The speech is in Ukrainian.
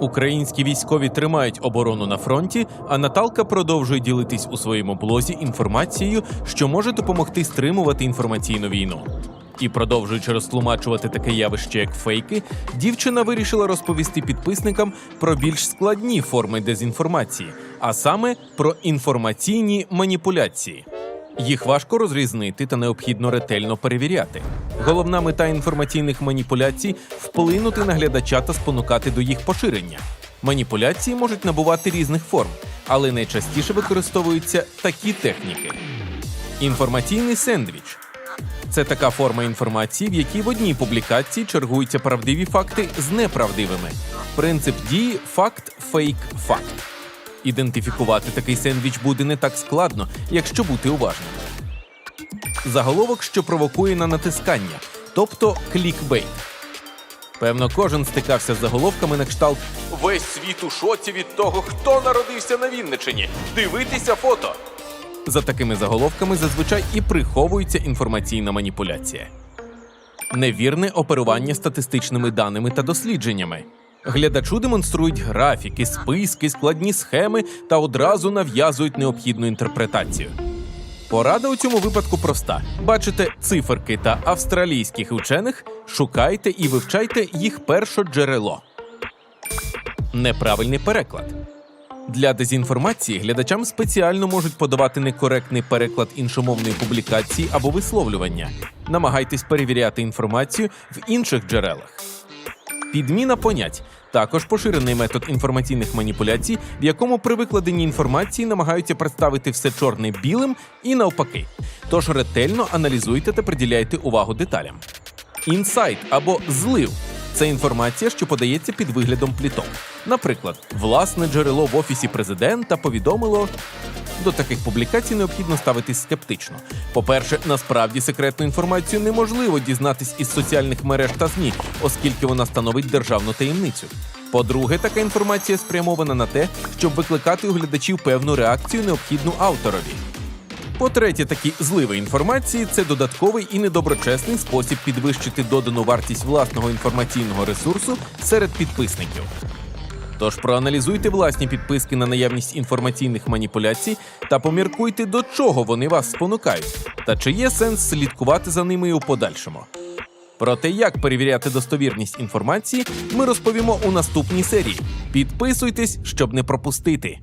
Українські військові тримають оборону на фронті, а Наталка продовжує ділитись у своєму блозі інформацією, що може допомогти стримувати інформаційну війну. І продовжуючи розтлумачувати таке явище, як фейки, дівчина вирішила розповісти підписникам про більш складні форми дезінформації, а саме про інформаційні маніпуляції. Їх важко розрізнити та необхідно ретельно перевіряти. Головна мета інформаційних маніпуляцій вплинути на глядача та спонукати до їх поширення. Маніпуляції можуть набувати різних форм, але найчастіше використовуються такі техніки: інформаційний сендвіч. Це така форма інформації, в якій в одній публікації чергуються правдиві факти з неправдивими. Принцип дії факт, фейк, факт. Ідентифікувати такий сендвіч буде не так складно, якщо бути уважним. Заголовок, що провокує на натискання, тобто клікбейт. Певно, кожен стикався з заголовками на кшталт Весь світ у шоці від того, хто народився на Вінничині. Дивитися фото. За такими заголовками зазвичай і приховується інформаційна маніпуляція. Невірне оперування статистичними даними та дослідженнями. Глядачу демонструють графіки, списки, складні схеми та одразу нав'язують необхідну інтерпретацію. Порада у цьому випадку проста: бачите циферки та австралійських вчених, шукайте і вивчайте їх першоджерело. Неправильний переклад. Для дезінформації глядачам спеціально можуть подавати некоректний переклад іншомовної публікації або висловлювання. Намагайтесь перевіряти інформацію в інших джерелах. Підміна понять також поширений метод інформаційних маніпуляцій, в якому при викладенні інформації намагаються представити все чорне білим і навпаки. Тож ретельно аналізуйте та приділяйте увагу деталям. Інсайт або злив це інформація, що подається під виглядом пліток. Наприклад, власне джерело в офісі президента повідомило. До таких публікацій необхідно ставитись скептично. По-перше, насправді секретну інформацію неможливо дізнатись із соціальних мереж та ЗМІ, оскільки вона становить державну таємницю. По-друге, така інформація спрямована на те, щоб викликати у глядачів певну реакцію, необхідну авторові. По-третє, такі зливи інформації це додатковий і недоброчесний спосіб підвищити додану вартість власного інформаційного ресурсу серед підписників. Тож проаналізуйте власні підписки на наявність інформаційних маніпуляцій та поміркуйте, до чого вони вас спонукають, та чи є сенс слідкувати за ними у подальшому. Про те, як перевіряти достовірність інформації, ми розповімо у наступній серії. Підписуйтесь, щоб не пропустити.